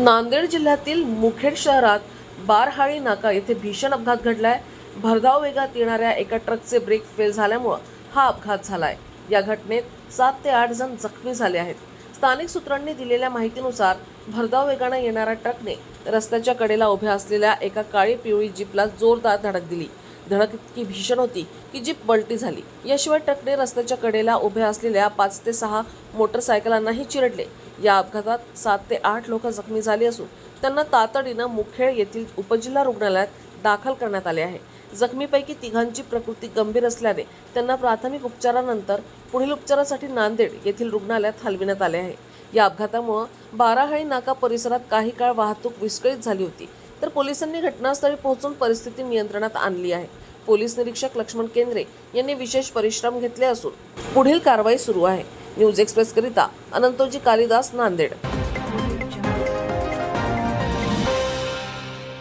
नांदेड जिल्ह्यातील मुखेड शहरात बारहाळी नाका येथे भीषण अपघात घडलाय. भरधाव वेगात येणाऱ्या एका ट्रकचे ब्रेक फेल झाल्यामुळं हा अपघात झालाय. या घटनेत सात ते आठ जण जखमी झाले आहेत. स्थानिक सूत्रांनी दिलेल्या माहितीनुसार भरधाव वेगानं येणाऱ्या ट्रकने रस्त्याच्या कडेला उभ्या असलेल्या एका काळी पिवळी जीपला जोरदार धडक दिली. धडक इतकी भीषण होती की जीप पलटी झाली. याशिवाय ट्रकने रस्त्याच्या कडेला उभ्या असलेल्या पाच ते सहा मोटरसायकलांनाही चिरडले. या अपघातात सात ते आठ लोक जखमी झाली असून त्यांना तातडीनं मुखेड येथील उपजिल्हा रुग्णालयात दाखल करण्यात आले आहे. जखमीपैकी तिघांची प्रकृती गंभीर असल्याने त्यांना प्राथमिक उपचारानंतर पुढील उपचारासाठी नांदेड येथील रुग्णालयात हलविण्यात आले आहे. या अपघातामुळं बाराहळी नाका परिसरात काही काळ वाहतूक विस्कळीत झाली होती तर पोलिसांनी घटनास्थळी पोहोचून परिस्थिती नियंत्रणात आणली आहे. पोलीस निरीक्षक लक्ष्मण केंद्रे यांनी विशेष परिश्रम घेतले असून पुढील कारवाई सुरू आहे. न्यूज एक्सप्रेसकरिता अनंतोजी कालिदास नांदेड.